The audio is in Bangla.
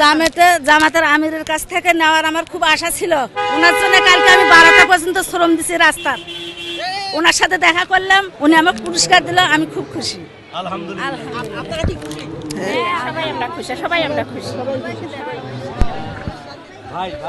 জামাতে জামাতের আমিরের কাছ থেকে নেওয়ার আমার খুব আশা ছিল। ওনার জন্য কালকে আমি বারোটা পর্যন্ত শ্রম দিছি রাস্তার। ওনার সাথে দেখা করলাম উনি আমাকে পুরস্কার দিল আমি খুব খুশি। আপনারা সবাই আমরা খুশি সবাই আমরা খুশি।